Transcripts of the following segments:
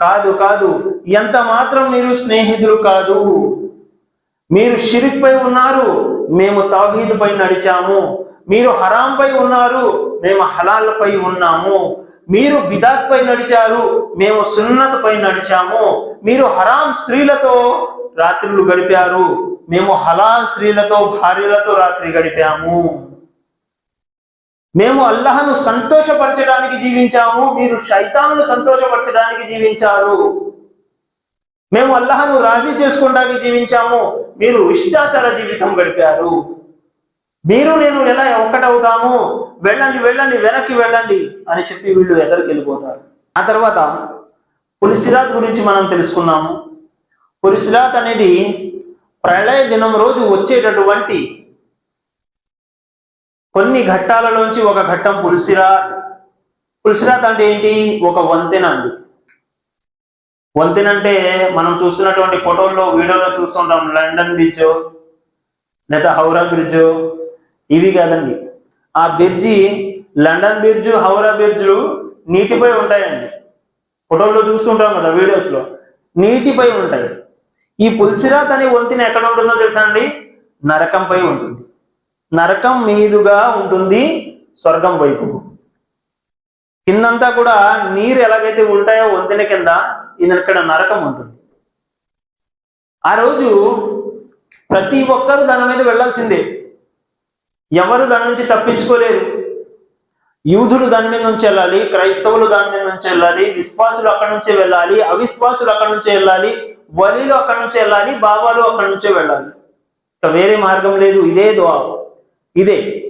కాదు కాదు. ఎంత మాత్రం మీరు స్నేహితులు కాదు. మీరు షిరిక్ పై ఉన్నారు మేము తౌహీద్ పై నడిచాము. మీరు హరాం పై ఉన్నారు మేము హలాల్ పై ఉన్నాము. మీరు బిదాత్ పై నడిచారు మేము సున్నత్ పై నడిచాము. మీరు హరాం స్త్రీలతో రాత్రులు గడిపారు మేము హలాల్ స్త్రీలతో భార్యలతో రాత్రి గడిపాము. మేము అల్లహను సంతోషపరచడానికి జీవించాము మీరు శైతాన్ను సంతోషపరచడానికి జీవించారు. మేము అల్లహను రాజీ చేసుకోవడానికి జీవించాము మీరు ఇష్టాసర జీవితం గడిపారు. మీరు నేను ఎలా ఒక్కటవుతాము? వెళ్ళండి వెళ్ళండి వెనక్కి వెళ్ళండి అని చెప్పి వీళ్ళు ఎదరికి వెళ్ళిపోతారు. ఆ తర్వాత పులిసిరాత్ గురించి మనం తెలుసుకున్నాము. పులిసిరాత్ అనేది ప్రళయ దినం రోజు వచ్చేటటువంటి కొన్ని ఘట్టాలలోంచి ఒక ఘట్టం పులిసిరాత్. పులిసిరాత్ అంటే ఏంటి? ఒక వంతెన అండి. వంతెన అంటే మనం చూస్తున్నటువంటి ఫోటోల్లో వీడియోలో చూస్తుంటాం. లండన్ బ్రిడ్జ్ లేదా హౌరా బ్రిడ్జ్ ఇవి కాదండి. ఆ బ్రిడ్జి లండన్ బ్రిడ్జ్ హౌరా బ్రిడ్జ్లు నీటిపై ఉంటాయండి. ఫోటోల్లో చూస్తుంటాం కదా వీడియోస్లో. నీటిపై ఉంటాయి. ఈ పుల్సిరాత్ అనే వంతెన ఎక్కడ ఉంటుందో తెలుసా అండి? నరకంపై ఉంటుంది. నరకం మీదుగా ఉంటుంది స్వర్గం వైపు కిందంతా కూడా నీరు ఎలాగైతే ఉంటాయో వంతెన కింద ఇది ఇక్కడ నరకం ఉంటుంది. ఆ రోజు ప్రతి ఒక్కరు దాని మీద వెళ్ళాల్సిందే. ఎవరు దాని నుంచి తప్పించుకోలేరు. యూదులు దాని మీద నుంచి వెళ్ళాలి క్రైస్తవులు దాని మీద నుంచి వెళ్ళాలి విశ్వాసులు అక్కడి నుంచే వెళ్ళాలి అవిశ్వాసులు అక్కడి నుంచే వెళ్ళాలి వలీలు అక్కడి నుంచే వెళ్ళాలి బాబాలు అక్కడి నుంచే వెళ్ళాలి. ఇక వేరే మార్గం లేదు ఇదే దువా ఇదే.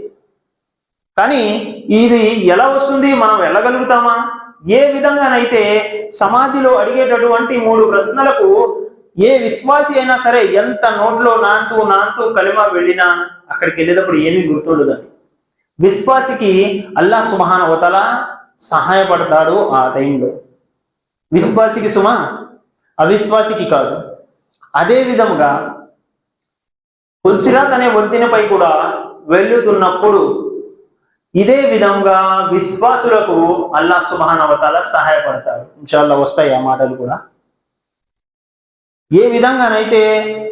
కానీ ఇది ఎలా వస్తుంది? మనం వెళ్ళగలుగుతామా? ఏ విధంగానైతే సమాధిలో అడిగేటటువంటి మూడు ప్రశ్నలకు ఏ విశ్వాసి అయినా సరే ఎంత నోట్లో నాంతూ నాంతూ కలిమ వెళ్ళినా అక్కడికి వెళ్ళేటప్పుడు ఏమీ గుర్తుండదండి. విశ్వాసికి అల్లా సుమహాన్ అవతల సహాయపడతాడు ఆ టైంలో. విశ్వాసికి సుమ అవిశ్వాసికి కాదు. అదే విధముగా తులసిరాత్ అనే వంతెనపై కూడా వెళ్ళుతున్నప్పుడు ఇదే విధంగా విశ్వాసులకు అల్లా సుబహాన్ సహాయపడతాడు. ఇన్షాల్లా వస్తాయి ఆ మాటలు కూడా. ఏ విధంగానైతే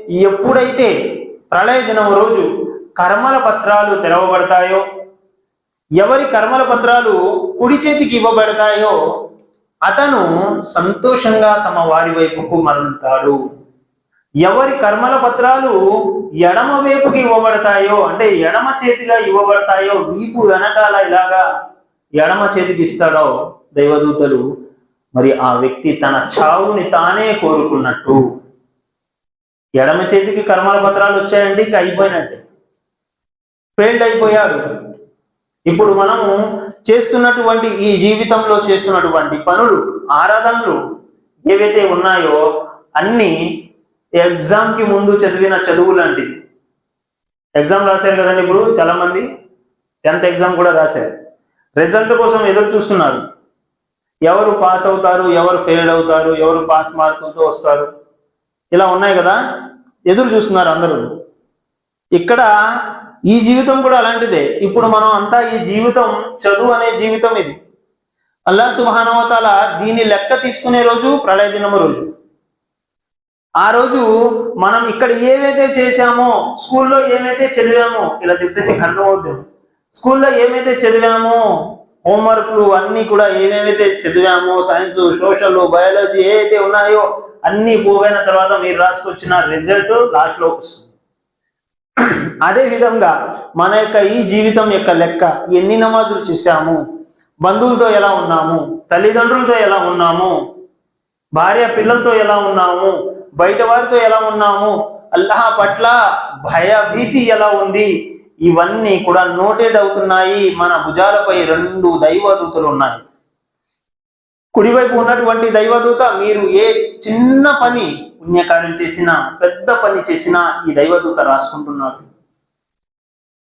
ఎప్పుడైతే ప్రళయ దినం రోజు కర్మల పత్రాలు తెరవబడతాయో ఎవరి కర్మల పత్రాలు కుడి చేతికి ఇవ్వబడతాయో అతను సంతోషంగా తమ వారి వైపుకు మరలుతాడు. ఎవరి కర్మల పత్రాలు ఎడమ వైపుకి ఇవ్వబడతాయో అంటే ఎడమ చేతిగా ఇవ్వబడతాయో వీపు వెనకాల ఇలాగా ఎడమ చేతికి ఇస్తాడో దైవదూతలు. మరి ఆ వ్యక్తి తన చావుని తానే కోరుకున్నట్టు. ఎడమ చేతికి కర్మల పత్రాలు వచ్చాయండి ఇంకా అయిపోయినట్టే. ఫెయిల్డ్ అయిపోయాడు. ఇప్పుడు మనము చేస్తున్నటువంటి ఈ జీవితంలో చేస్తున్నటువంటి పనులు ఆరాధనలు ఏవైతే ఉన్నాయో అన్ని ఎగ్జామ్కి ముందు చదివిన చదువు లాంటిది. ఎగ్జామ్ రాశారు కదండి ఇప్పుడు చాలా మంది టెన్త్ ఎగ్జామ్ కూడా రాశారు. రిజల్ట్ కోసం ఎదురు చూస్తున్నారు. ఎవరు పాస్ అవుతారు ఎవరు ఫెయిల్ అవుతారు ఎవరు పాస్ మార్కులతో వస్తారు. ఇలా ఉన్నాయి కదా. ఎదురు చూస్తున్నారు అందరూ. ఇక్కడ ఈ జీవితం కూడా అలాంటిదే. ఇప్పుడు మనం అంతా ఈ జీవితం చదువు అనే జీవితం ఇది. అల్లా సుభానవతాల దీని లెక్క తీసుకునే రోజు ప్రళయ దినము రోజు. ఆ రోజు మనం ఇక్కడ ఏవైతే చేశామో స్కూల్లో ఏమైతే చదివామో ఇలా చెప్తే మీకు అర్థమవుతుంది స్కూల్లో ఏమైతే చదివామో హోంవర్క్లు అన్ని కూడా ఏమేమైతే చదివామో సైన్స్ సోషల్ బయాలజీ ఏవైతే ఉన్నాయో అన్ని పోగైన తర్వాత మీరు రాసుకొచ్చిన రిజల్ట్ లాస్ట్లో వస్తుంది. అదే విధంగా మన యొక్క ఈ జీవితం యొక్క లెక్క ఎన్ని నమాజులు చేశాము బంధువులతో ఎలా ఉన్నాము తల్లిదండ్రులతో ఎలా ఉన్నాము భార్య పిల్లలతో ఎలా ఉన్నాము బయట వారితో ఎలా ఉన్నాము? అల్లాహ్ పట్ల భయభీతి ఎలా ఉంది? ఇవన్నీ కూడా నోటెడ్ అవుతున్నాయి. మన భుజాలపై రెండు దైవదూతలు ఉన్నాయి. కుడివైపు ఉన్నటువంటి దైవదూత మీరు ఏ చిన్న పని పుణ్యకార్యం చేసినా పెద్ద పని చేసినా ఈ దైవదూత రాసుకుంటున్నాడు.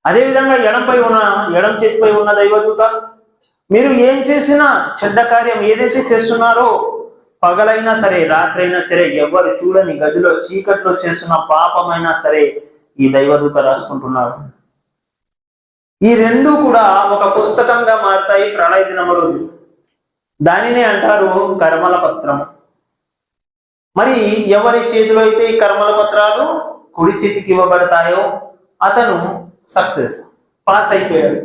అదేవిధంగా ఎడంపై ఉన్న ఎడం చేతిపై ఉన్న దైవదూత మీరు ఏం చేసినా చెడ్డ కార్యం ఏదైతే చేస్తున్నారో పగలైనా సరే రాత్రైనా సరే ఎవరు చూడని గదిలో చీకట్లో చేస్తున్న పాపమైనా సరే ఈ దైవదూత రాసుకుంటున్నాడు. ఈ రెండు కూడా ఒక పుస్తకంగా మారుతాయి ప్రళయ దినము రోజు. దానినే అంటారు కర్మల పత్రం. మరి ఎవరి చేతిలో అయితే ఈ కర్మల పత్రాలు కుడి చేతికి ఇవ్వబడతాయో అతను సక్సెస్ పాస్ అయిపోయాడు.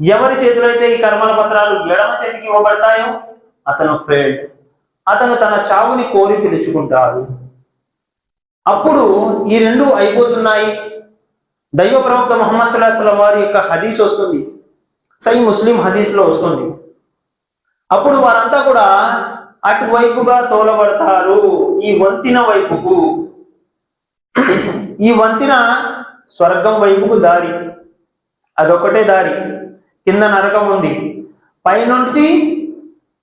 ఎవరి చేతిలో అయితే ఈ కర్మల పత్రాలు ఎడమ చేతికి ఇవ్వబడతాయో అతను ఫెయిల్డ్ అతను తన చావుని కోరి పిలుచుకుంటాడు. అప్పుడు ఈ రెండు అయిపోతున్నాయి. దైవ ప్రవక్త మొహమ్మద్ సల్లాహం వారి యొక్క హదీస్ వస్తుంది. సై ముస్లిం హదీస్లో వస్తుంది. అప్పుడు వారంతా కూడా అటువైపుగా తోలబడతారు. ఈ వంతిన వైపుకు. ఈ వంతిన స్వర్గం వైపుకు దారి. అదొకటే దారి. కింద నరకం ఉంది. పైనుండి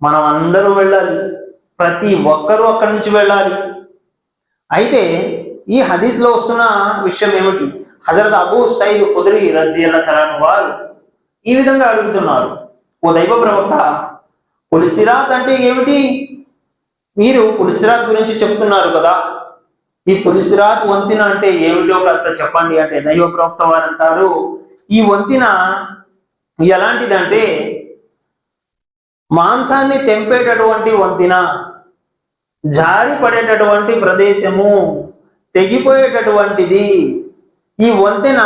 మనం అందరూ వెళ్ళాలి. ప్రతి ఒక్కరూ అక్కడి నుంచి వెళ్ళాలి. అయితే ఈ హదీస్లో వస్తున్న విషయం ఏమిటి? హజరత్ అబూ సైద్ కుదిరి రజియల్ల తరాన్ వారు ఈ విధంగా అడుగుతున్నారు. ఓ దైవ ప్రవక్త పులిసిరాత్ అంటే ఏమిటి? మీరు పులిసిరాత్ గురించి చెప్తున్నారు కదా. ఈ పులిసిరాత్ వంతిన అంటే ఏమిటో కాస్త చెప్పండి అంటే దైవ ప్రవక్త వారు అంటారు. ఈ వంతిన ఎలాంటిదంటే మాంసాన్ని తెంపేటటువంటి వంతిన జారి పడేటటువంటి ప్రదేశము తెగిపోయేటటువంటిది. ఈ వంతెన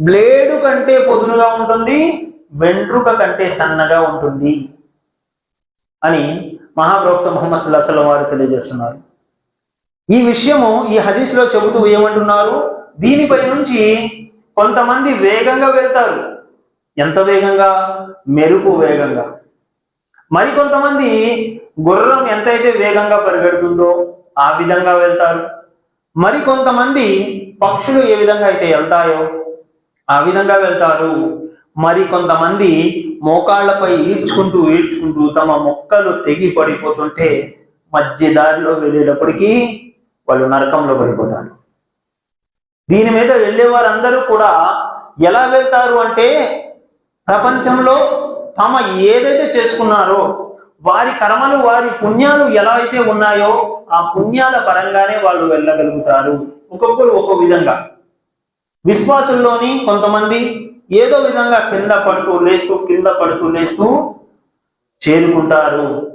బ్లేడు కంటే పొదునుగా ఉంటుంది వెంట్రుక కంటే సన్నగా ఉంటుంది అని మహాప్రవక్త ముహమ్మద్ సుల్లాహం వారు తెలియజేస్తున్నారు. ఈ విషయము ఈ హదీస్లో చెబుతూ ఏమంటున్నారు? దీనిపై నుంచి కొంతమంది వేగంగా వెళ్తారు. ఎంత వేగంగా? మెరుపు వేగంగా. మరికొంతమంది గుర్రం ఎంతైతే వేగంగా పరిగెడుతుందో ఆ విధంగా వెళ్తారు. మరికొంతమంది పక్షులు ఏ విధంగా అయితే వెళ్తాయో ఆ విధంగా వెళ్తారు. మరి కొంతమంది మోకాళ్ళపై ఈడ్చుకుంటూ ఈడ్చుకుంటూ తమ మొక్కలు తెగి పడిపోతుంటే మధ్య దారిలో వెళ్ళేటప్పటికీ వాళ్ళు నరకంలో పడిపోతారు. దీని మీద వెళ్ళే వారందరూ కూడా ఎలా వెళ్తారు అంటే ప్రపంచంలో తమ ఏదైతే చేసుకున్నారో వారి కర్మలు వారి పుణ్యాలు ఎలా అయితే ఉన్నాయో ఆ పుణ్యాల పరంగానే వాళ్ళు వెళ్ళగలుగుతారు. ఒక్కొక్కరు ఒక్కో విధంగా. విశ్వాసుల్లోని కొంతమంది ఏదో విధంగా కింద పడుతూ లేస్తూ కింద పడుతూ లేస్తూ చేరుకుంటారు.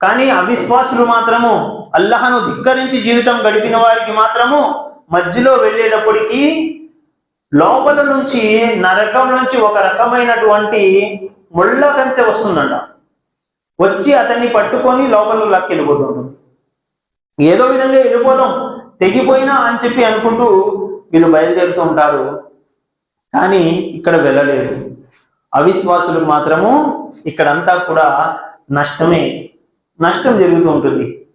కానీ అవిశ్వాసులు మాత్రము అల్లహను ధిక్కరించి జీవితం గడిపిన వారికి మాత్రము మధ్యలో వెళ్ళేటప్పటికీ లోపల నుంచి నరకం నుంచి ఒక రకమైనటువంటి ముళ్ళ కంచె వస్తుందంట. వచ్చి అతన్ని పట్టుకొని లోపల లక్కి వెళ్ళిపోతుంటుంది ఏదో విధంగా వెళ్ళిపోదాం తెగిపోయినా అని చెప్పి అనుకుంటూ వీళ్ళు బయలుదేరుతూ ఉంటారు. కానీ ఇక్కడ వెళ్ళలేదు. అవిశ్వాసులకు మాత్రము ఇక్కడంతా కూడా నష్టమే. నష్టం జరుగుతూ ఉంటుంది.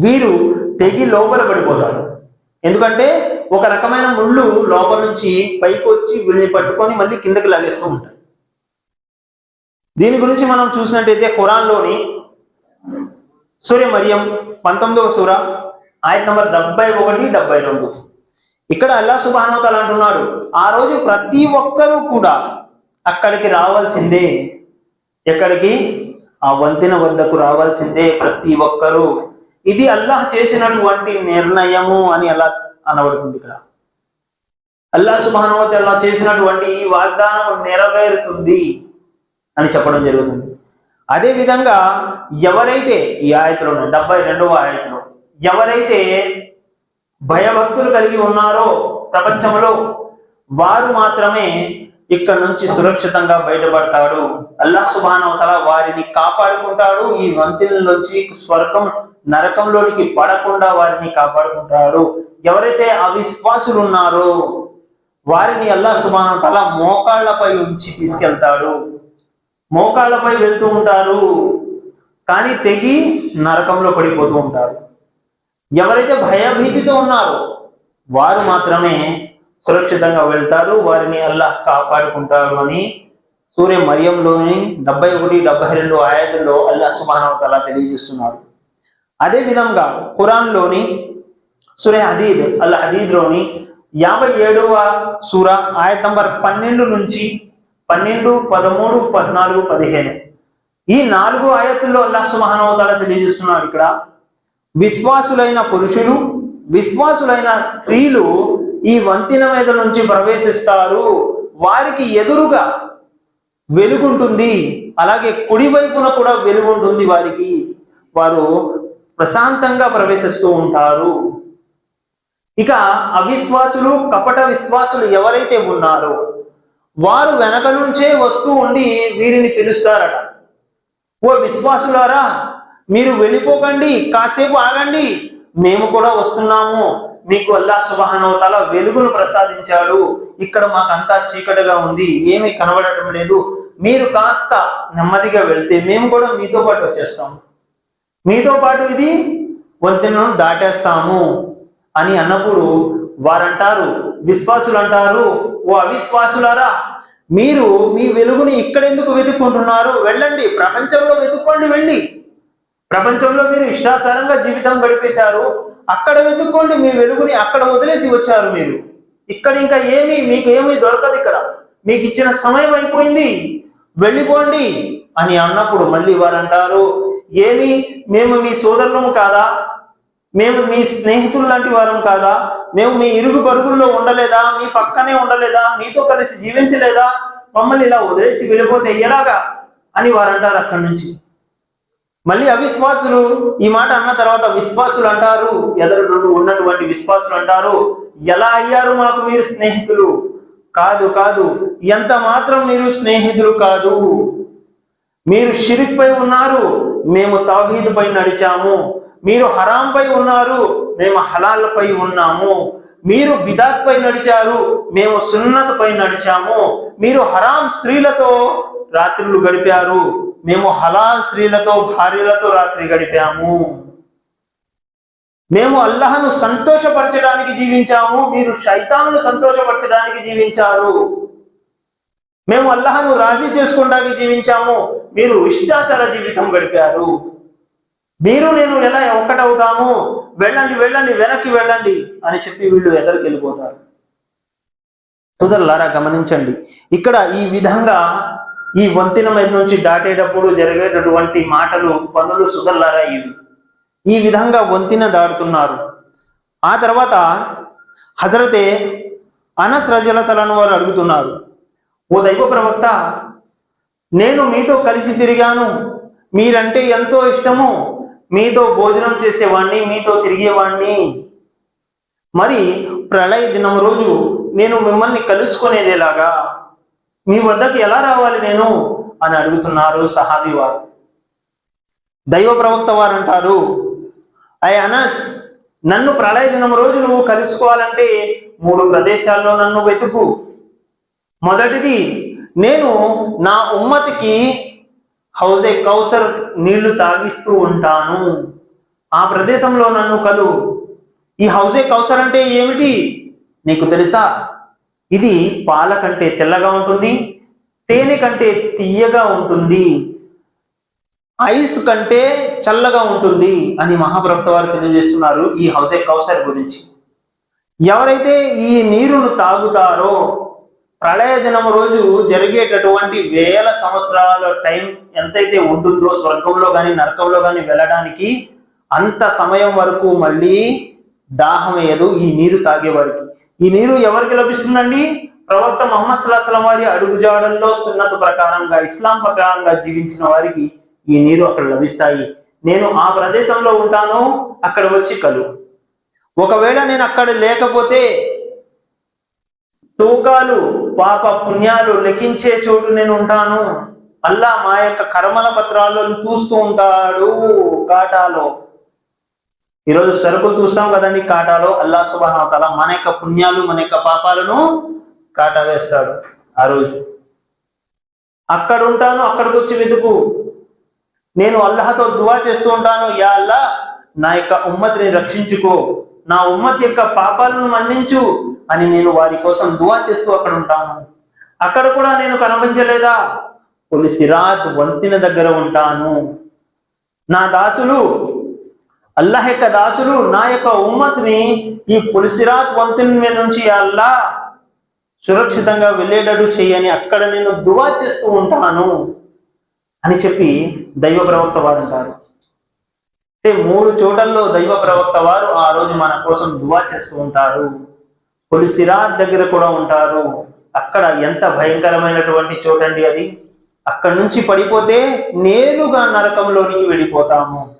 వీరు తెగి లోపల పడిపోతారు. ఎందుకంటే ఒక రకమైన ముళ్ళు లోపల నుంచి పైకి వచ్చి వీళ్ళని పట్టుకొని మళ్ళీ కిందకి లాగేస్తూ ఉంటాయి దీని గురించి మనం చూసినట్టయితే ఖురాన్లోని సూర్య మరియం పంతొమ్మిదవ సూర ఆయత నంబర్ డెబ్బై ఒకటి డెబ్బై రెండు. ఇక్కడ అల్లా సుబానవతలు అంటున్నాడు ఆ రోజు ప్రతి ఒక్కరూ కూడా అక్కడికి రావాల్సిందే. ఎక్కడికి? ఆ వంతెన వద్దకు రావాల్సిందే ప్రతి ఒక్కరూ. ఇది అల్లాహ్ చేసినటువంటి నిర్ణయము అని అలా అనబడుతుంది ఇక్కడ. అల్లా సుభానవతి అల్లా చేసినటువంటి ఈ వాగ్దానం నెరవేరుతుంది అని చెప్పడం జరుగుతుంది. అదే విధంగా ఎవరైతే ఈ ఆయతలో డెబ్బై రెండవ ఆయతలో ఎవరైతే భయభక్తులు కలిగి ఉన్నారో ప్రపంచంలో వారు మాత్రమే ఇక్కడ నుంచి సురక్షితంగా బయటపడతాడు. అల్లాహ్ సుభానవతల వారిని కాపాడుకుంటాడు. ఈ వంతెనలోంచి స్వర్గం నరకంలోనికి పడకుండా వారిని కాపాడుకుంటాడు. ఎవరైతే అవిశ్వాసులు ఉన్నారో వారిని అల్లా సుమాన తల మోకాళ్ళపై ఉంచి తీసుకెళ్తాడు. మోకాళ్ళపై వెళ్తూ ఉంటారు కానీ తెగి నరకంలో పడిపోతూ ఉంటారు. ఎవరైతే భయభీతితో ఉన్నారో వారు మాత్రమే సురక్షితంగా వెళ్తారు వారిని అల్లాహ్ కాపాడుకుంటారు అని సూర్య మరియంలోని డెబ్బై ఒకటి డెబ్బై రెండు ఆయతుల్లో అల్లాహ్ సుమానవతలా తెలియజేస్తున్నాడు. అదే విధంగా ఖురాన్లోని సురే హదీద్ అల్ హదీద్లోని యాభై ఏడవ సూర ఆయత్ నంబర్ పన్నెండు నుంచి పన్నెండు పదమూడు పద్నాలుగు పదిహేను. ఈ నాలుగు ఆయతుల్లో అల్లా సుమహానవతాల తెలియజేస్తున్నాడు ఇక్కడ. విశ్వాసులైన పురుషులు విశ్వాసులైన స్త్రీలు ఈ వంతెన మీద నుంచి ప్రవేశిస్తారు. వారికి ఎదురుగా వెలుగుంటుంది. అలాగే కుడివైపున కూడా వెలుగుంటుంది వారికి. వారు ప్రశాంతంగా ప్రవేశిస్తూ ఉంటారు. ఇక అవిశ్వాసులు కపట విశ్వాసులు ఎవరైతే ఉన్నారో వారు వెనక నుంచే వస్తూ ఉండి వీరిని పిలుస్తారట. ఓ విశ్వాసులారా మీరు వెళ్ళిపోకండి కాసేపు ఆగండి. మేము కూడా వస్తున్నాము. మీకు అల్లా సుబహానవతాల వెలుగును ప్రసాదించాడు. ఇక్కడ మాకంతా చీకటిగా ఉంది. ఏమీ కనబడటం లేదు. మీరు కాస్త నెమ్మదిగా వెళ్తే మేము కూడా మీతో పాటు వచ్చేస్తాం మీతో పాటు ఇది వంతెనను దాటేస్తాము అని అన్నప్పుడు వారంటారు విశ్వాసులు అంటారు ఓ అవిశ్వాసులారా మీరు మీ వెలుగుని ఇక్కడెందుకు వెతుక్కుంటున్నారు? వెళ్ళండి ప్రపంచంలో వెతుక్కోండి వెళ్ళి. ప్రపంచంలో మీరు ఇష్టాసారంగా జీవితం గడిపేశారు. అక్కడ వెతుక్కోండి మీ వెలుగుని అక్కడ వదిలేసి వచ్చారు మీరు. ఇక్కడ ఇంకా ఏమి మీకు ఏమీ దొరకదు ఇక్కడ. మీకు ఇచ్చిన సమయం అయిపోయింది. వెళ్ళిపోండి అని అన్నప్పుడు మళ్ళీ వారు అంటారు ఏమి మేము మీ సోదరులం కాదా? మేము మీ స్నేహితులు లాంటి వారం కాదా? మేము మీ ఇరుగు పరుగుల్లో ఉండలేదా? మీ పక్కనే ఉండలేదా? మీతో కలిసి జీవించలేదా? మమ్మల్ని ఇలా వదిలేసి వెళ్ళిపోతే ఎలాగా? అని వారు అంటారు అక్కడి నుంచి. మళ్ళీ అవిశ్వాసులు ఈ మాట అన్న తర్వాత విశ్వాసులు అంటారు ఎదరు ఉన్నటువంటి విశ్వాసులు అంటారు ఎలా అయ్యారు మాకు మీరు స్నేహితులు? కాదు కాదు. ఎంత మాత్రం మీరు స్నేహితులు కాదు. మీరు షిరిక్ పై ఉన్నారు మేము తౌహీద్ పై నడిచాము. మీరు హరాం పై ఉన్నారు మేము హలాల్ పై ఉన్నాము. మీరు బిదాత్ పై నడిచారు మేము సున్నత్ పై నడిచాము. మీరు హరాం స్త్రీలతో రాత్రులు గడిపారు మేము హలాల్ స్త్రీలతో భార్యలతో రాత్రి గడిపాము. మేము అల్లహను సంతోషపరచడానికి జీవించాము మీరు శైతాన్ను సంతోషపరచడానికి జీవించారు. మేము అల్లహను రాజీ చేసుకోవడానికి జీవించాము మీరు ఇష్టాసర జీవితం గడిపారు. మీరు నేను ఎలా ఒక్కటవుతాము? వెళ్ళండి వెళ్ళండి వెనక్కి వెళ్ళండి అని చెప్పి వీళ్ళు ఎదరికి వెళ్ళిపోతారు. సోదరులారా గమనించండి. ఇక్కడ ఈ విధంగా ఈ వంతెన మీద నుంచి దాటేటప్పుడు జరిగేటటువంటి మాటలు పనులు సుదర్లారా ఇవి. ఈ విధంగా వంతెన దాటుతున్నారు ఆ తర్వాత హజరతే అనస్ రజలతలను వారు అడుగుతున్నారు ఓ దైవ ప్రవక్త నేను మీతో కలిసి తిరిగాను. మీరంటే ఎంతో ఇష్టము. మీతో భోజనం చేసేవాణ్ణి మీతో తిరిగేవాణ్ణి. మరి ప్రళయ దినం రోజు నేను మిమ్మల్ని కలుసుకునేదేలాగా? మీ వద్దకు ఎలా రావాలి నేను? అని అడుగుతున్నారు సహాబి వారు. దైవ ప్రవక్త వారు అంటారు అయ్య అనస్ నన్ను ప్రళయ దినం రోజు నువ్వు కలుసుకోవాలంటే మూడు ప్రదేశాల్లో నన్ను వెతుకు. మొదటిది నేను నా ఉమ్మతికి హౌజే కౌసర్ నీళ్ళు తాగిస్తూ ఉంటాను. ఆ ప్రదేశంలో నన్ను కలు. ఈ హౌజే కౌసర్ అంటే ఏమిటి? నీకు తెలుసా? ఇది పాల కంటే తెల్లగా ఉంటుంది తేనె కంటే తీయగా ఉంటుంది. ఐస్ కంటే చల్లగా ఉంటుంది అని మహాప్రభుత్వ వారు తెలియజేస్తున్నారు ఈ హౌజే కౌసర్ గురించి. ఎవరైతే ఈ నీరును తాగుతారో ప్రళయ దినం రోజు జరిగేటటువంటి వేల సంవత్సరాల టైం ఎంతైతే ఉంటుందో స్వర్గంలో కానీ నరకంలో కానీ వెళ్ళడానికి అంత సమయం వరకు మళ్ళీ దాహం వేయదు ఈ నీరు తాగే వారికి. ఈ నీరు ఎవరికి లభిస్తుందండి? ప్రవక్త మొహమ్మద్ సుల్లాహం వారి అడుగుజాడల్లో సున్నత ప్రకారంగా ఇస్లాం ప్రకారంగా జీవించిన వారికి ఈ నీరు అక్కడ లభిస్తాయి. నేను ఆ ప్రదేశంలో ఉంటాను అక్కడ వచ్చి కలు. ఒకవేళ నేను అక్కడ లేకపోతే తూకాలు పాప పుణ్యాలు లెక్కించే చోటు నేను ఉంటాను. అల్లా మా యొక్క కర్మల పత్రాలను చూస్తూ ఉంటాడు కాటాలో. ఈరోజు సరుకులు చూస్తాం కదండి కాటాలో. అల్లా సుబానవతల మన యొక్క పుణ్యాలు మన యొక్క పాపాలను కాటా వేస్తాడు ఆ రోజు. అక్కడ ఉంటాను అక్కడికి వచ్చి వెతుకు. నేను అల్లహతో దువా చేస్తూ ఉంటాను. యా అల్లా నా యొక్క ఉమ్మతిని రక్షించుకో. నా ఉమ్మతి యొక్క పాపాలను మన్నించు అని నేను వారి కోసం దువా చేస్తూ అక్కడ ఉంటాను. అక్కడ కూడా నేను కనిపించలేదా కొన్ని సిరాత్ వంతిన దగ్గర ఉంటాను. నా దాసులు అల్లాహ్ యొక్క దాసులు నా యొక్క ఉమ్మతిని ఈ పులిసిరాత్ వంతిన మీద నుంచి అల్లా సురక్షితంగా వెళ్ళేటట్టు చేయని అక్కడ నేను దువా చేస్తూ ఉంటాను. అని చెప్పి దైవ ప్రవక్త వారు అంటారు అంటే మూడు చోటల్లో దైవ ప్రవక్త వారు ఆ రోజు మన కోసం దువా చేస్తూ ఉంటారు. పులిసిరాత్ దగ్గర కూడా ఉంటారు. అక్కడ ఎంత భయంకరమైనటువంటి చోటండి అది? అక్కడ నుంచి పడిపోతే నేరుగా నరకంలోనికి వెళ్ళిపోతాము.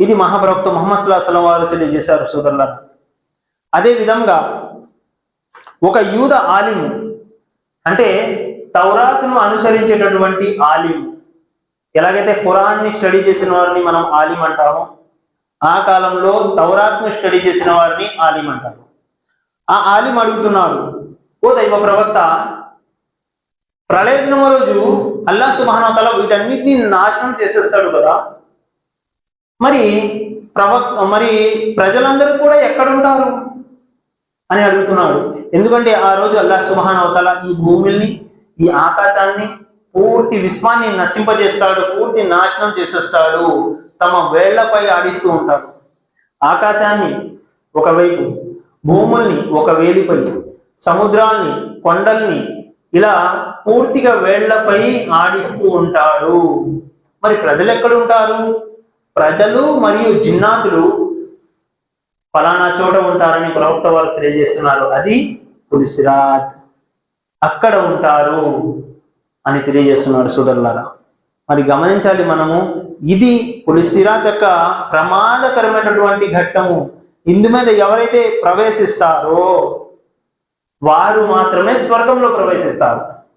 ఇది మహాప్రవక్త మొహమ్మద్ సుల్లాహం వారు తెలియజేశారు సోదరులను అదే విధంగా ఒక యూద ఆలిము అంటే తౌరాత్ను అనుసరించేటటువంటి ఆలిం. ఎలాగైతే ఖురాన్ని స్టడీ చేసిన వారిని మనం ఆలిం అంటామో ఆ కాలంలో తౌరాత్ను స్టడీ చేసిన వారిని ఆలిం అంటారు. ఆ ఆలిం అడుగుతున్నాడు ఓ దైవ ప్రవక్త ప్రళయ దినమ రోజు అల్లా సుబానతల వీటన్నిటిని నాశనం చేసేస్తాడు కదా. మరి ప్రవక్ మరి ప్రజలందరూ కూడా ఎక్కడుంటారు? అని అడుగుతున్నాడు. ఎందుకంటే ఆ రోజు అల్లా సుబహాన్ అవతల ఈ భూమిని ఈ ఆకాశాన్ని పూర్తి విశ్వాన్ని నశింపజేస్తాడు పూర్తి నాశనం చేసేస్తాడు తమ వేళ్ళపై ఆడిస్తూ ఉంటాడు. ఆకాశాన్ని ఒకవైపు భూముల్ని ఒక వేలిపై సముద్రాల్ని కొండల్ని ఇలా పూర్తిగా వేళ్ళపై ఆడిస్తూ ఉంటాడు. మరి ప్రజలు ఎక్కడ ఉంటారు ప్రజలు మరియు జిన్నాతులు ఫలానా చోట ఉంటారని ప్రవక్త వారు తెలియజేస్తున్నారు. అది పులిసిరాత్. అక్కడ ఉంటారు అని తెలియజేస్తున్నాడు సోదరులారా. మరి గమనించాలి మనము ఇది పులిసిరాత్ యొక్క ప్రమాదకరమైనటువంటి ఘట్టము. ఇందు మీద ఎవరైతే ప్రవేశిస్తారో వారు మాత్రమే స్వర్గంలో ప్రవేశిస్తారు.